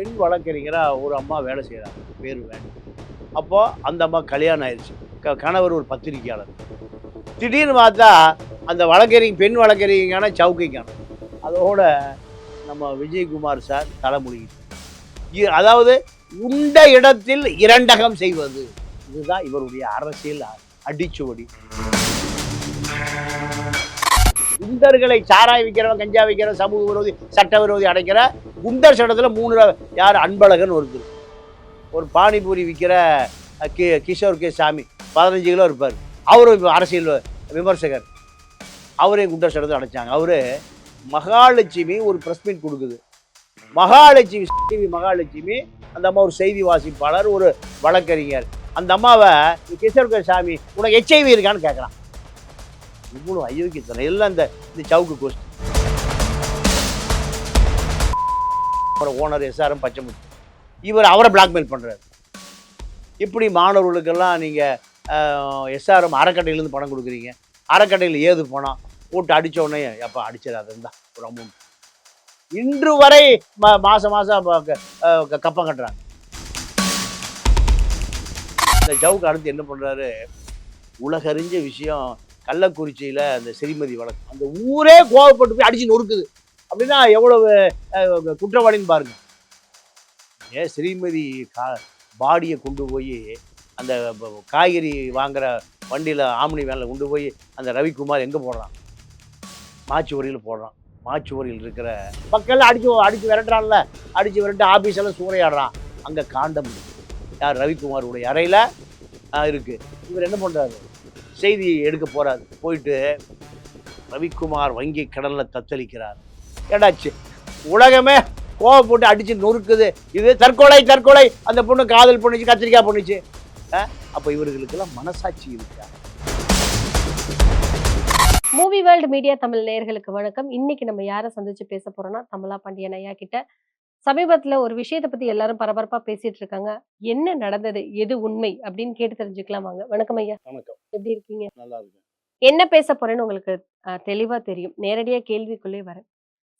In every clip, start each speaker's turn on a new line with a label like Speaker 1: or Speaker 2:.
Speaker 1: பெண் வழக்கறிஞராக ஒரு அம்மா வேலை செய்கிறாங்க பேர் வேணும் அப்போது அந்த அம்மா கல்யாணம் ஆயிடுச்சு. க கணவர் ஒரு பத்திரிக்கையாளர் திடீர்னு பார்த்தா அந்த வழக்கறிஞர் பெண் வழக்கறிஞரான சவுக்கைக்கான. அதோட நம்ம விஜயகுமார் சார் தலைமொழி அதாவது உண்ட இடத்தில் இரண்டகம் செய்வது. இதுதான் இவருடைய அரசியல் அடிச்சுவடி. குண்டர்களை சாராய் விற்கிறவன் கஞ்சா விற்கிறவன் சமூக விரோதி சட்ட விரோதி அடைக்கிற குண்டர் சட்டத்தில் மூணு யார்? அன்பழகன் ஒருத்தர். ஒரு பானிபூரி விற்கிற கி கிஷோர் கே சாமி. பதினஞ்சு கிலோ இருப்பார். அவரும் இப்போ அரசியல் விமர்சகர். அவரே குண்டர் சட்டத்தில் அடைச்சாங்க. அவர் மகாலட்சுமி ஒரு ப்ரெஸ் மீட் கொடுக்குது. மகாலட்சுமி டிவி மகாலட்சுமி அந்த அம்மா ஒரு செய்தி வாசிப்பாளர் ஒரு வழக்கறிஞர். அந்த அம்மாவை கிஷோர் கே சாமி உனக்கு ஹெச்ஐவி இருக்கான்னு கேட்குறான் இவ்வளோ அயோக்கியத்தனம். எல்லாம் இந்த இந்த சவுக்கு கோஷ்டி அப்புறம் ஓனர் எஸ்ஆர்எம் பச்சைமுத்து. இவர் அவரை பிளாக்மெயில் பண்ணுறாரு இப்படி மாணவர்களுக்கெல்லாம் நீங்கள் எஸ்ஆர்எம் அறக்கட்டையிலேருந்து பணம் கொடுக்குறீங்க? அறக்கட்டையில் ஏது பணம்? போட்டு அடித்தோடனே எப்போ அப்போ அடிச்சிடாது தான் ஒரு அமௌண்ட் இன்று வரை மா மாதம் மாதம் கப்பம் கட்டுறாங்க. இந்த ஜவுக்கு அடுத்து என்ன பண்ணுறாரு உலகறிஞ்ச விஷயம் கள்ளக்குறிச்சியில் அந்த சிறுமதி வழக்கு. அந்த ஊரே கோவப்பட்டு போய் அடிச்சு நொறுக்குது. அப்படின்னா எவ்வளவு குற்றவாளின்னு பாருங்க. ஏன் ஸ்ரீமதி கா பாடியை கொண்டு போய் அந்த காய்கறி வாங்குற வண்டியில் ஆம்னி வேனில் கொண்டு போய் அந்த ரவிக்குமார் எங்கே போடுறான்? மாச்சுவரியில் போடுறான். மாச்சுவரியில் இருக்கிற பக்கம்லாம் அடிச்சு அடிச்சு விரட்டுறான்ல. அடிச்சு விரட்டு ஆஃபீஸ் எல்லாம் சூறையாடுறான். அங்கே காண்டம் யார்? ரவிக்குமாருடைய அறையில் இருக்குது இவர் என்ன பண்ணுறாரு செய்தி எடுக்க போறாரு. போயிட்டு ரவிக்குமார் வங்கி கடலில் தத்தளிக்கிறார். ஏடாச்சு உலகமே கோவப்பட்டு அடித்து நொறுக்குது. இது தற்கொலை தற்கொலை. அந்த பொண்ணு காதல் பண்ணுச்சு கத்திரிக்காய் பண்ணுச்சு. அப்போ இவர்களுக்கெல்லாம் மனசாட்சி இருக்கா?
Speaker 2: மூவி வேர்ல்டு மீடியா தமிழ் நேயர்களுக்கு வணக்கம். இன்னைக்கு நம்ம யாரை சந்திச்சு பேச போறோம்னா தமிழா பாண்டியன் ஐயா கிட்ட சமீபத்துல ஒரு விஷயத்தை பத்தி எல்லாரும் பரபரப்பா பேசிட்டு இருக்காங்க என்ன நடந்தது? எது உண்மை? அப்படின்னு கேட்டு தெரிஞ்சுக்கலாம் வாங்க. வணக்கம் ஐயா.
Speaker 1: வணக்கம்.
Speaker 2: எப்படி இருக்கீங்க?
Speaker 1: நல்லா இருக்கு
Speaker 2: என்ன பேச போறேன்னு உங்களுக்கு அஹ், தெளிவா தெரியும். நேரடியா கேள்விக்குள்ளே வரேன்.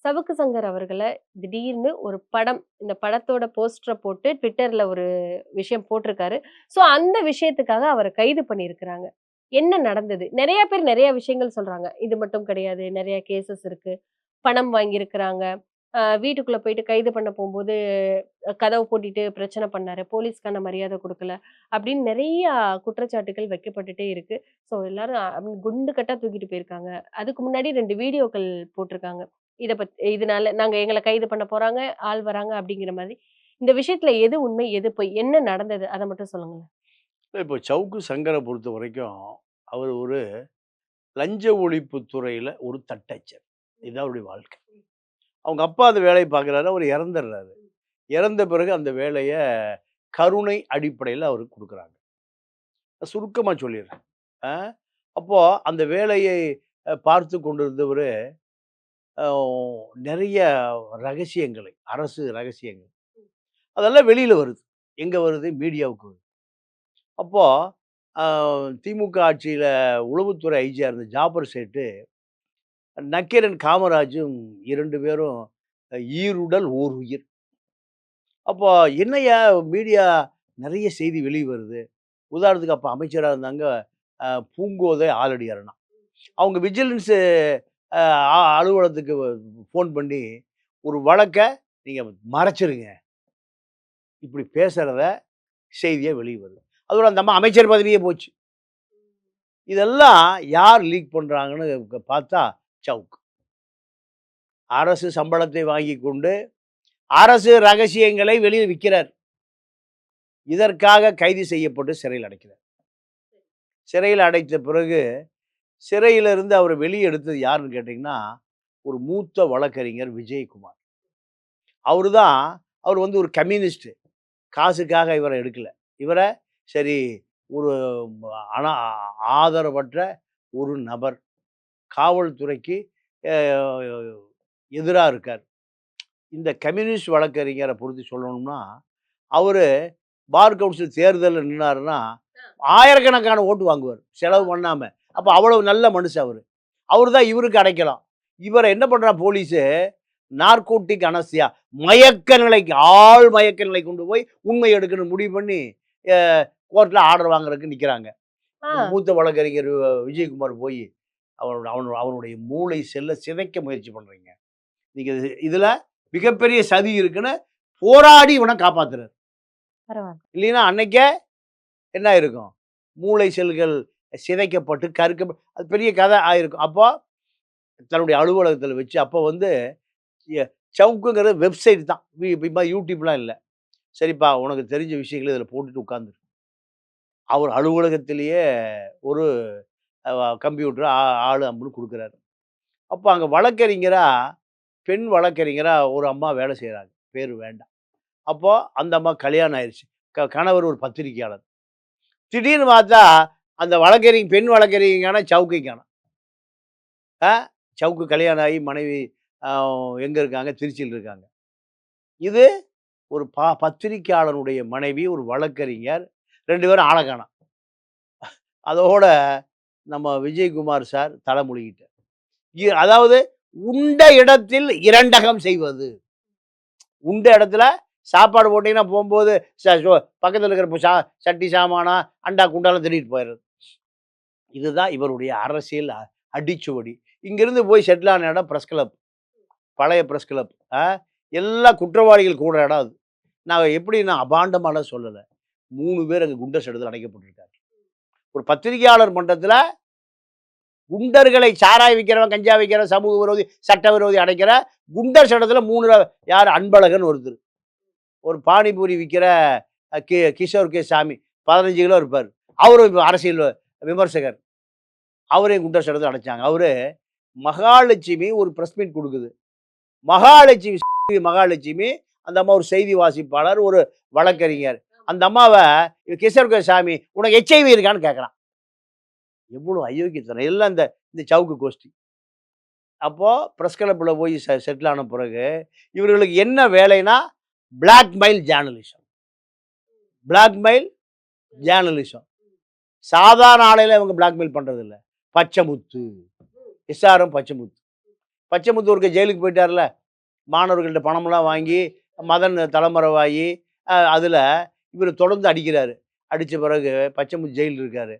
Speaker 2: சவுக்கு சங்கர் அவர்களை திடீர்னு ஒரு படம் இந்த படத்தோட போஸ்டரை போட்டு ட்விட்டர்ல ஒரு விஷயம் போட்டிருக்காரு ஸோ அந்த விஷயத்துக்காக அவரை கைது பண்ணியிருக்கிறாங்க. என்ன நடந்தது? நிறைய பேர் நிறைய விஷயங்கள் சொல்றாங்க. இது மட்டும் கிடையாது. நிறைய கேசஸ் இருக்கு. பணம் வாங்கியிருக்கிறாங்க. வீட்டுக்குள்ள போயிட்டு கைது பண்ண போகும்போது கதவு போட்டிட்டு பிரச்சனை பண்ணாரு. போலீஸ்க்கான மரியாதை கொடுக்கல. அப்படின்னு நிறைய குற்றச்சாட்டுகள் வைக்கப்பட்டுட்டே இருக்கு. ஸோ எல்லாரும் குண்டு கட்டா தூக்கிட்டு போயிருக்காங்க. அதுக்கு முன்னாடி ரெண்டு வீடியோக்கள் போட்டிருக்காங்க. இதை பத்தி இதனால நாங்க எங்களை கைது பண்ண போறாங்க ஆள் வராங்க அப்படிங்கிற மாதிரி. இந்த விஷயத்துல எது உண்மை எது பொய் என்ன நடந்தது? அதை மட்டும் சொல்லுங்களேன்.
Speaker 1: இப்போ சவுக்கு சங்கரை பொறுத்த வரைக்கும் அவர் ஒரு லஞ்ச ஒழிப்பு துறையில் ஒரு தட்டச்சர். இதுதான் அவருடைய வாழ்க்கை. அவங்க அப்பா அந்த வேலையை பார்க்குறாரு அவர் இறந்துடுறாரு இறந்த பிறகு அந்த வேலையை கருணை அடிப்படையில் அவருக்கு கொடுக்குறாங்க. சுருக்கமாக சொல்லிடுறேன் அப்போது அந்த வேலையை பார்த்து கொண்டிருந்தவர் நிறைய ரகசியங்களை அரசு ரகசியங்கள். அதெல்லாம் வெளியில் வருது. எங்கே வருது? மீடியாவுக்கு வருது. அப்போது திமுக ஆட்சியில் உளவுத்துறை ஐஜியாக இருந்த ஜாபர் சேட்டு நக்கீரன் காமராஜும் இரண்டு பேரும் ஈருடல் ஓர் உயிர் அப்போ என்னையா மீடியா நிறைய செய்தி வெளியே வருது. உதாரணத்துக்கு அப்போ அமைச்சராக இருந்தாங்க பூங்கோதை ஆலடி அரணா அவங்க விஜிலன்ஸு அலுவலகத்துக்கு ஃபோன் பண்ணி ஒரு வழக்கை நீங்கள் மறைச்சிருங்க. இப்படி பேசுகிறத செய்தியாக வெளியே வருது. அதோட அந்த அம்மா அமைச்சர் பதவியே போச்சு. இதெல்லாம் யார் லீக் பண்ணுறாங்கன்னு பார்த்தா சவுக் அரசு சம்பளத்தை வாங்கி கொண்டு அரசு ரகசியங்களை வெளியில் விற்கிறார். இதற்காக கைது செய்யப்பட்டு சிறையில் அடைக்கிறார். சிறையில் அடைத்த பிறகு சிறையிலிருந்து அவர் வெளியே எடுத்தது யாருன்னு கேட்டிங்கன்னா ஒரு மூத்த வழக்கறிஞர் விஜயகுமார். அவர் தான் அவர் வந்து ஒரு கம்யூனிஸ்ட்டு காசுக்காக இவரை எடுக்கலை. இவரை சரி ஒரு அனா ஆதரவற்ற ஒரு நபர். காவல்துறைக்கு எதிராக இருக்கார். இந்த கம்யூனிஸ்ட் வழக்கறிஞரை பொறுத்து சொல்லணும்னா அவர் பார் கவுன்சில் தேர்தலில் நின்னாருன்னா ஆயிரக்கணக்கான ஓட்டு வாங்குவார் செலவு பண்ணாமல் அப்போ அவ்வளவு நல்ல மனுஷன் அவர். அவர் தான் இவருக்கு அடைக்கலாம். இவரை என்ன பண்ணுறா போலீஸு? நார்கோட்டிக் அனஸ்தியா மயக்க நிலைக்கு ஆள் மயக்க நிலை கொண்டு போய் உண்மை எடுக்கணும் முடிவு பண்ணி கோர்ட்டில் ஆர்டர் வாங்குறதுக்கு நிற்கிறாங்க மூத்த வழக்கறிஞர் விஜயகுமார் போய் அவனோட அவனோட அவனுடைய மூளை செல்ல சிதைக்க முயற்சி பண்ணுறீங்க நீங்கள் இதில் மிகப்பெரிய சதி இருக்குன்னு போராடி இவனை காப்பாத்துறாரு. இல்லைன்னா அன்னைக்கே என்ன இருக்கும் மூளை செல்கள் சிதைக்கப்பட்டு கருக்க அது பெரிய கதை ஆயிருக்கும். அப்போ தன்னுடைய அலுவலகத்தில் வச்சு அப்போ வந்து சவுக்குங்கிறது வெப்சைட் தான். இப்போ யூடியூப்லாம் இல்லை. சரிப்பா உனக்கு தெரிஞ்ச விஷயங்களை இதில் போட்டுட்டு உட்காந்துரு. அவர் அலுவலகத்திலேயே ஒரு கம்ப்யூட்டர் ஆள் அம்புன்னு கொடுக்குறாரு. அப்போ அங்கே வழக்கறிஞராக பெண் வழக்கறிஞராக ஒரு அம்மா வேலை செய்கிறாங்க பேர் வேண்டாம். அப்போது அந்த அம்மா கல்யாணம் ஆயிடுச்சு க கணவர் ஒரு பத்திரிக்கையாளர். திடீர்னு பார்த்தா அந்த வழக்கறிஞர் பெண் வழக்கறிஞரான சவுக்கைக்கான ஆ சவுக்கு கல்யாணம் ஆகி மனைவி எங்கே இருக்காங்க? திருச்சியில் இருக்காங்க. இது ஒரு பா பத்திரிக்கையாளருடைய மனைவி ஒரு வழக்கறிஞர் ரெண்டு பேரும் ஆளை காணோம். அதோட நம்ம விஜயகுமார் சார் தலைமொழிகிட்ட இ- அதாவது உண்ட இடத்தில் இரண்டகம் செய்வது. உண்ட இடத்துல சாப்பாடு போட்டீங்கன்னா போகும்போது பக்கத்தில் இருக்கிற சா சட்டி சாமானா அண்டா குண்டாலாம் திருடிட்டு போயிடுறது. இதுதான் இவருடைய அரசியல் அ- அடிச்சுவடி. இங்கிருந்து போய் செட்டில் ஆன இடம் ப்ரெஸ் கிளப். பழைய ப்ரெஸ் கிளப். எல்லா குற்றவாளிகள் கூட இடம் அது. நான் எப்படி நான் அபாண்டமான சொல்லலை. மூணு பேர் அங்கே குண்டர் இடத்துல அடைக்கப்பட்டிருக்காரு ஒரு பத்திரிகையாளர் மன்றத்தில் குண்டர்களை சாராய் விற்கிறவன் கஞ்சா விற்கிறவன் சமூக விரோதி சட்ட விரோதி அடைக்கிற குண்டர் சட்டத்தில் மூணு ர- யார்? அன்பழகன் ஒருத்தர். ஒரு பானிபூரி விற்கிற கி கிஷோர் கே சாமி பதினஞ்சு கிலோ இருப்பார். அவரும் அரசியல் விமர்சகர். அவரையும் குண்டர் சட்டத்தில் அடைச்சாங்க. அவரு மகாலட்சுமி ஒரு ப்ரெஸ் மீட் கொடுக்குது. மகாலட்சுமி மகாலட்சுமி அந்த அம்மா ஒரு செய்தி வாசிப்பாளர் ஒரு வழக்கறிஞர். அந்த அம்மாவை கிஷோர் கே சாமி உனக்கு ஹெச்ஐவி இருக்கான்னு கேட்குறான் எவ்வளோ அயோக்கியத்தனம் எல்லாம் இந்த இந்த சவுக்கு கோஷ்டி. அப்போது ப்ரெஸ் கிளப்பில் போய் செ செட்டில் ஆன பிறகு இவர்களுக்கு என்ன வேலைனா பிளாக்மெயில் ஜேர்னலிசம் பிளாக்மெயில் ஜேர்னலிசம் சாதாரண ஆளையில் இவங்க பிளாக்மெயில் பண்ணுறது இல்லை பச்சைமுத்து எஸ்ஆர்எம் பச்சைமுத்து பச்சைமுத்து ஒருக்க ஜெயிலுக்கு போயிட்டார்ல. மாணவர்கள்ட்ட பணமெல்லாம் வாங்கி மதன் தலைமறைவாகி அதில் இவர் தொடர்ந்து அடிக்கிறாரு. அடித்த பிறகு பச்சைமுத்து ஜெயிலில் இருக்கார்.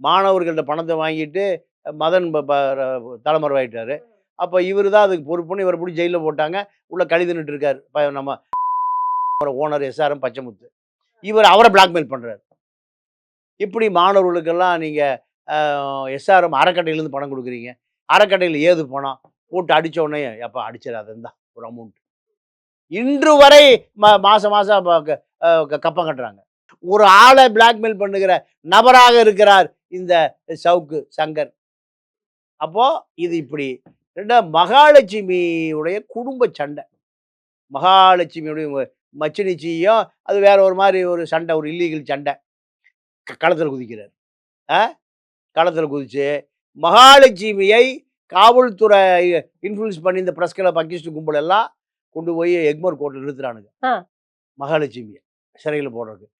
Speaker 1: மாணவர்கள்ட்ட பணத்தை வாங்கிட்டு மதன் ப- ப- அப்போ இவர் தான் அதுக்கு பொறுப்புன்னு இவரை பிடிச்சி ஜெயிலில் போட்டாங்க. உள்ள கழிதுன்னுட்டு இருக்கார். ப- நம்ம ஓனர் எஸ்ஆர்எம் பச்சைமுத்து. இவர் அவரை பிளாக்மெயில் பண்ணுறாரு இப்படி மாணவர்களுக்கெல்லாம் நீங்கள் எஸ்ஆர்எம் அறக்கட்டையிலேருந்து பணம் கொடுக்குறீங்க. அறக்கட்டையில் ஏது பணம்? போட்டு அடிச்ச உடனே எப்போ அடிச்சிடாதுன்னு தான் ஒரு அமௌண்ட் இன்று வரை மா மாதம் மாதம் கப்பம் கட்டுறாங்க. ஒரு ஆளை பிளாக்மெயில் பண்ணுகிற நபராக இருக்கிறார் இந்த சவுக்கு சங்கர். அப்போ இது இப்படி. ரெண்டா மகாலட்சுமியுடைய குடும்ப சண்டை. மகாலட்சுமியுடைய மச்சினிச்சியும் அது வேற ஒரு மாதிரி ஒரு சண்டை ஒரு இல்லீகல் சண்டை. களத்தில் குதிக்கிறார். ஆ? களத்தில் குதிச்சு மகாலட்சுமியை காவல்துறை இன்ஃப்ளூயன்ஸ் பண்ணி இந்த பிரஸ் கிளப் அக்கிஸ்ட் கும்பல் எல்லாம் கொண்டு போய் எக்மோர் கோர்ட்டில் நிறுத்துறானுங்க. மகாலட்சுமியை சிறையில் போடுறதுக்கு.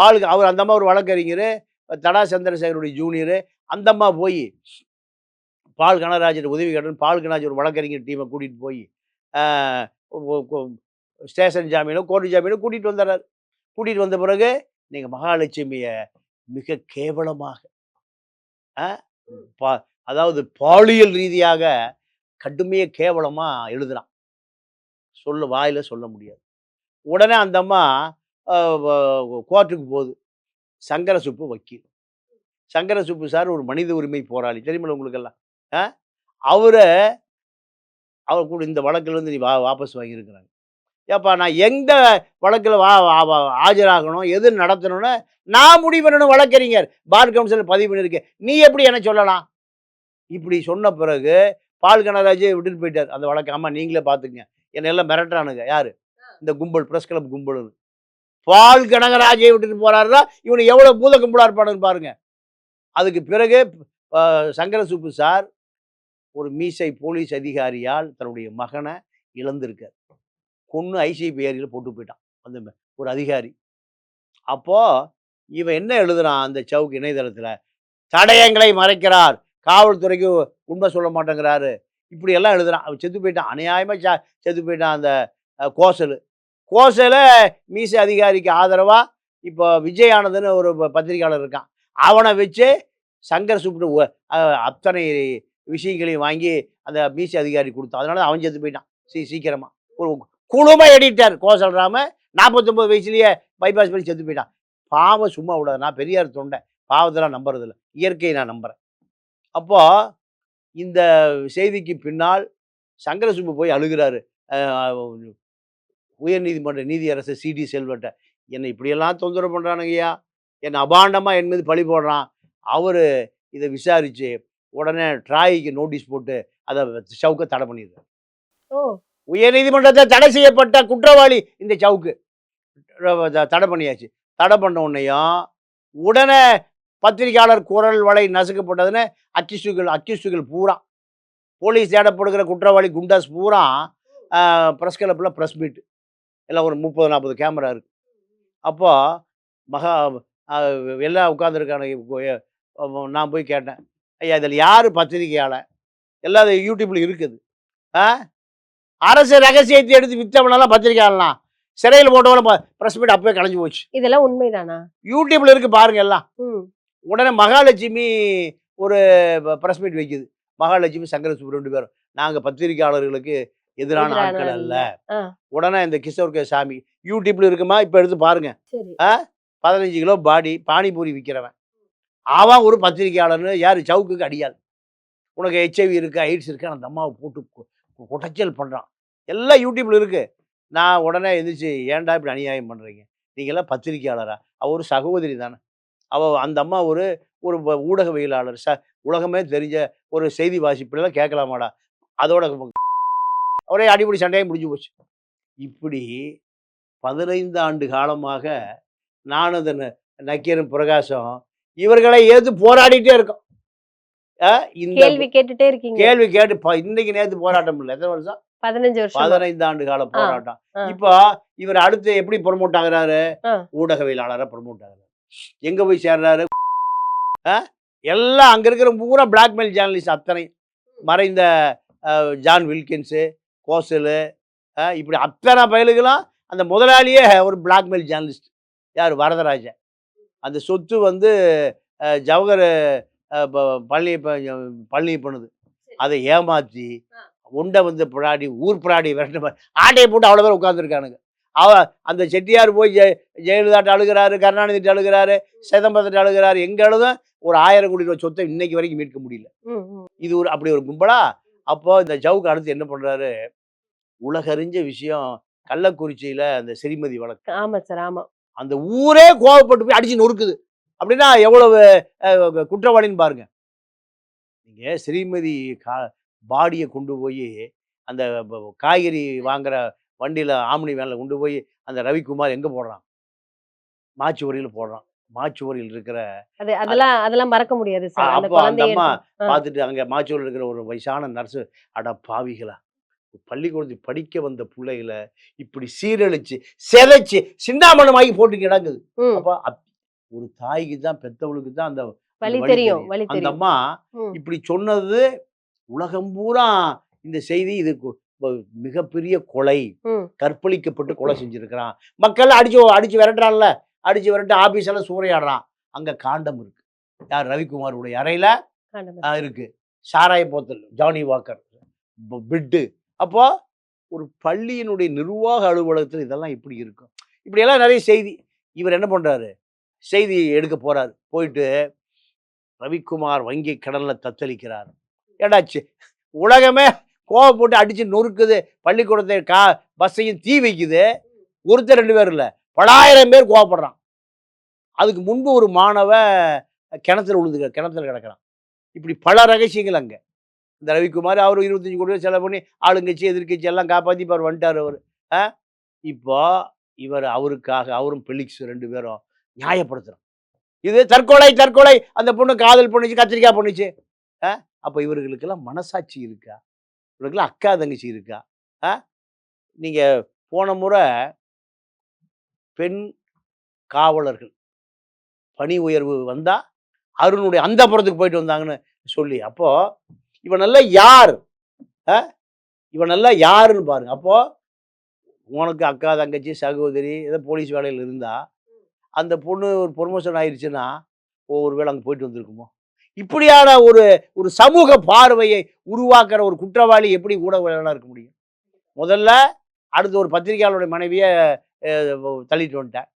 Speaker 1: பாலுக்கு அவர் அந்த அம்மா ஒரு வழக்கறிஞர் தடா சந்திரசேகருடைய ஜூனியரு அந்த அம்மா போய் பால் கனராஜர் உதவி கேட்டு பால் கனராஜ் ஒரு வழக்கறிஞர் டீமை கூட்டிகிட்டு போய் ஸ்டேஷன் ஜாமீனோ கோர்ட்டு ஜாமீனோ கூட்டிகிட்டு வந்துடுறாரு கூட்டிகிட்டு வந்த பிறகு நீங்கள் மகாலட்சுமியை மிக கேவலமாக பா அதாவது பாலியல் ரீதியாக கடுமையாக கேவலமாக எழுதுறான். சொல்ல வாயில் சொல்ல முடியாது. உடனே அந்த அம்மா கோர்ட்டுக்கு போகுது. சங்கர சுப்பு வக்கீல். சங்கர சுப்பு சார் ஒரு மனித உரிமை போராளி. தெரியுமில்ல உங்களுக்கெல்லாம்? ஆ? அவரை அவர் கூட இந்த வழக்குல இருந்து நீ வா வாபஸ் வாங்கியிருக்கிறாங்க. ஏப்பா நான் எந்த வழக்கில் வா ஆஜராகணும் எது நடத்தணும்னு நான் முடிவு பண்ணணும் வழக்கறிஞர். பார் கவுன்சில் பதிவு பண்ணியிருக்கேன். நீ எப்படி என்ன சொல்லலாம்? இப்படி சொன்ன பிறகு பால் கனராஜே விட்டுட்டு போயிட்டார். அந்த வழக்கு. ஆமாம் நீங்களே பார்த்துங்க என்னை எல்லாம் மிரட்டுறானுங்க. யாரு? இந்த கும்பல் பிரஸ் கிளப் கும்பல் பால் கனகராஜை விட்டுட்டு போறாருன்னா இவனை எவ்வளவு பூத கும்பலா இருப்பானுன்னு பாருங்க. அதுக்கு பிறகு சங்கர சுப்பு சார் ஒரு மீசை போலீஸ் அதிகாரியால் தன்னுடைய மகனை இழந்திருக்கார். கொன்று ஐசிஐபி ஏரியில் போட்டு போயிட்டான். அந்த ஒரு அதிகாரி. அப்போ இவன் என்ன எழுதுறான் அந்த சவுக்கு இணையதளத்தில்? தடயங்களை மறைக்கிறார். காவல்துறைக்கு உண்மை சொல்ல மாட்டேங்கிறாரு. இப்படி எல்லாம் எழுதுறான். அவன் செத்து போயிட்டான். அநியாயமா செத்து போயிட்டான் அந்த கோசலு. கோசல மீசை அதிகாரிக்கு ஆதரவா இப்போ விஜய் ஒரு பத்திரிகையாளர் பத்திரிக்கையாளர் இருக்கான். அவனை வச்சு சங்கர் சுப்டு அத்தனை விஷயங்களையும் வாங்கி அந்த மீசை அதிகாரி கொடுத்தான் அதனால அவன் செத்து போயிட்டான். சீ சீக்கிரமா. ஒரு குழும எடிட்டர் கோசல் ராம. நாற்பத்தொம்பது வயசுலயே பைபாஸ் பண்ணி செத்து போயிட்டான். பாவம் சும்மா விடாது. நான் பெரியார் தொண்டை. பாவத்தெல்லாம் நம்புறதில்ல. இயற்கையை நான் நம்புறேன். அப்போ இந்த செய்திக்கு பின்னால் சங்கரசுப்பு போய் அழுகிறாரு. உயர்நீதிமன்ற நீதியரசர் சிடி செல்வட்ட என்னை இப்படியெல்லாம் தொந்தரவு பண்ணுறானுங்கய்யா என்னை அபாண்டமாக என் மீது பழி போடுறான். அவர் இதை விசாரித்து உடனே ட்ராய்க்கு நோட்டீஸ் போட்டு அதை சவுக்க தடை பண்ணிடுறாரு.
Speaker 2: ஓ.
Speaker 1: உயர்நீதிமன்றத்தை தடை செய்யப்பட்ட குற்றவாளி இந்த சவுக்கு. தடை பண்ணியாச்சு. தடை பண்ண உடனேயும் உடனே பத்திரிகையாளர் குரல் வலை நசுக்கப்பட்டதுன்னு அக்கிஸ்டுகள் அக்கிஸ்டுகள் பூரா. போலீஸ் தேடப்படுகிற குற்றவாளி குண்டாஸ் பூரா ப்ரெஸ் கிளப்பில் ப்ரெஸ் மீட் எல்லாம் ஒரு முப்பது நாற்பது கேமரா இருக்கு. அப்போ மகா எல்லாம் உட்காந்துருக்கான நான் போய் கேட்டேன். ஐயா இதில் யார் பத்திரிகையாளர்? எல்லாம் அது யூடியூப்ல இருக்குது. ஆ? அரசு ரகசியத்தை எடுத்து வித்தவனெல்லாம் பத்திரிக்கையாளலாம் சிறையில் போட்டவன ப்ரெஸ் மீட் அப்பவே கலைஞ்சு போச்சு.
Speaker 2: இதெல்லாம் உண்மைதானா?
Speaker 1: யூடியூப்ல இருக்கு பாருங்க எல்லாம். உடனே மகாலட்சுமி ஒரு ப்ரெஸ் மீட் வைக்குது. மகாலட்சுமி சங்கர சுப்பு ரெண்டு பேரும். நாங்கள் பத்திரிகையாளர்களுக்கு எதிரான ஆட்கள் அல்ல. உடனே இந்த கிஷோர் கே சாமி யூடியூப்ல இருக்குமா? இப்போ எடுத்து பாருங்க. பதினஞ்சு கிலோ பாடி பானிபூரி விற்கிறவன் அவன் ஒரு பத்திரிகையாளர்னு யார்? சவுக்குக்கு அடியாள். உனக்கு ஹெச்ஐவி இருக்கா? எய்ட்ஸ் இருக்கா? அந்த அம்மாவை போட்டு குடைச்சல் பண்ணுறான் எல்லாம் யூடியூப்ல இருக்கு. நான் உடனே எந்திரிச்சு ஏன்டா இப்படி அநியாயம் பண்ணுறீங்க நீங்களாம் பத்திரிகையாளரா? அவ ஒரு சகோதரி தானே. அவ அந்த அம்மா ஒரு ஒரு ஊடகவியலாளர். ச உலகமே தெரிஞ்ச ஒரு செய்தி வாசிப்புலாம் கேட்கலாமாடா? அதோட ஒரே அடிப்படை சண்டையும் முடிஞ்சு போச்சு. இப்படி பதினைந்து ஆண்டு காலமாக நானும் இந்த ந- நக்கீரன் பிரகாசம் இவர்களை ஏத்து போராடிட்டே இருக்கோம். இந்த
Speaker 2: கேள்வி கேட்டுட்டே இருக்கீங்க.
Speaker 1: கேள்வி கேட்டு இன்னைக்கு நேத்து போராட்டம் இல்லை எத்தனை வருஷம்?
Speaker 2: பதினஞ்சு வருஷம்.
Speaker 1: பதினைந்து ஆண்டு கால போராட்டம். இப்போ இவர் அடுத்து எப்படி ப்ரொமோட் ஆகுறாரு. ஊடகவியலாளரா ப்ரொமோட் ஆகுறாரு. எங்க போய் சேர்றாரு? எல்லாம் அங்க இருக்கிற பூரா பிளாக்மெயில் ஜேர்னலிஸ்ட் அத்தனை. மறைந்த ஜான் வில்கின்ஸு கோசலு இப்படி அத்தனை பயலுகளும் அந்த முதலாளியே ஒரு பிளாக்மெயில் ஜேர்னலிஸ்ட் யார்? வரதராஜன். அந்த சொத்து வந்து ஜவஹர் அஹ், ப- பழனி பழனி பண்ணுது. அதை ஏமாத்தி உண்டை வந்து பிராடி ஊர் பிராடி விரட்டு ஆட்டையை போட்டு அவ்வளோ பேர் உட்காந்துருக்கானுங்க அவ அந்த செட்டியார் போய் ஜெய ஜெயலலிதாட்ட அழுகிறாரு கருணாநிதிட்ட அழுகிறாரு சிதம்பரத்திட்ட அழுகிறாரு எங்க ஒரு ஆயிரம் கோடி ரூபாய் சொத்தை இன்னைக்கு வரைக்கும் மீட்க முடியல. இது ஒரு அப்படி ஒரு கும்பலா? அப்போ இந்த ஜவுக்கு அடுத்து என்ன பண்றாரு? உலகறிஞ்ச விஷயம் கள்ளக்குறிச்சியில அந்த சிறிமதி வழக்கு.
Speaker 2: ஆமா சார் ஆமா.
Speaker 1: அந்த ஊரே கோவப்பட்டு போய் அடிச்சு நொறுக்குது. அப்படின்னா எவ்வளவு குற்றவாளின்னு பாருங்க. நீங்க ஸ்ரீமதி கா பாடியை கொண்டு போய் அந்த காய்கறி வாங்குற வண்டியில ஆம்னி வேன்ல கொண்டு போய் அந்த ரவிக்குமார் எங்க போடுறான்? மாச்சுவரியில் போடுறான். மாச்சுவரியில் இருக்கிற
Speaker 2: அது அதெல்லாம் அதெல்லாம் மறக்க முடியாது
Speaker 1: அப்போ அந்த அம்மா. பார்த்துட்டு அங்க மாச்சூரில் இருக்கிற ஒரு வயசான நர்ஸு அட பாவிகளா. பள்ளிக்கூடத்துக்கு படிக்க வந்த பிள்ளைகளை இப்படி சீரழிச்சு சிதைச்சு சிந்தாமணமாகி போட்டு கிடங்குது அப்ப ஒரு தாய்க்கு தான் பெத்தவளுக்கு தான் அந்த
Speaker 2: வலி தெரியும்
Speaker 1: அந்த அம்மா இப்படி சொன்னது உலகம் பூரா இந்த செய்தி இது மிகப்பெரிய கொலை. கற்பழிக்கப்பட்டு கொலை செஞ்சிருக்கிறான். மக்கள் அடிச்சு அடிச்சு விரட்டுறான்ல. அடிச்சு விரட்டு ஆபீஸ் எல்லாம் சூறையாடுறான். அங்க காண்டம் இருக்கு. யார்? ரவிக்குமாருடைய அறையில இருக்கு. சாராய போத்தல் ஜானி வாக்கர் பிட்டு. அப்போ ஒரு பள்ளியினுடைய நிர்வாக அலுவலகத்தில் இதெல்லாம் இப்படி இருக்கும். இப்படியெல்லாம் நிறைய செய்தி இவர் என்ன பண்ணுறாரு செய்தி எடுக்க போகிறார் போயிட்டு ரவிக்குமார் வங்கி கடலில் தத்தளிக்கிறார். ஏடாச்சு உலகமே கோவப்பட்டு அடித்து நொறுக்குது. பள்ளிக்கூடத்தை கா பஸ்ஸையும் தீ வைக்குது. ஒருத்தர் ரெண்டு பேர் இல்லை. பலாயிரம் பேர் கோவப்படுறான். அதுக்கு முன்பு ஒரு மாணவ கிணத்துல விழுந்து கிணத்துல கிடக்கிறான். இப்படி பல ரகசியங்கள் அங்கே. இந்த ரவிக்குமார் அவர் இருபத்தஞ்சி கோடி ரூபா செலவு பண்ணி ஆளுங்கட்சி எதிர்க்கட்சி எல்லாம் காப்பாற்றி இப்போ அவர் வந்துட்டார் அவர். ஆ? இப்போ இவர் அவருக்காக அவரும் பெலிக்ஸ் ரெண்டு பேரும் நியாயப்படுத்துகிறோம் இது தற்கொலை தற்கொலை அந்த பொண்ணு காதல் பண்ணிச்சு கத்திரிக்காய் பண்ணிச்சு. ஆ? அப்போ இவர்களுக்கெல்லாம் மனசாட்சி இருக்கா? இவருக்கெல்லாம் அக்கா தங்கச்சி இருக்கா? ஆ? நீங்கள் போன முறை பெண் காவலர்கள் பணி உயர்வு வந்தா அருணுடைய அந்த புறத்துக்கு போயிட்டு வந்தாங்கன்னு சொல்லி அப்போ இவனெல்லாம் யார்? இவன் நல்லா யாருன்னு பாருங்க. அப்போ உனக்கு அக்கா தங்கச்சி சகோதரி ஏதோ போலீஸ் வேலையில் இருந்தா அந்த பொண்ணு ஒரு ப்ரொமோஷன் ஆயிடுச்சுன்னா ஒருவேளை அங்கே போயிட்டு வந்திருக்குமோ? இப்படியான ஒரு ஒரு சமூக பார்வையை உருவாக்குற ஒரு குற்றவாளி எப்படி ஊடகவியலாளராக இருக்க முடியும்? முதல்ல அடுத்து ஒரு பத்திரிகையாளருடைய மனைவியை தள்ளிட்டு வந்துட்டேன்.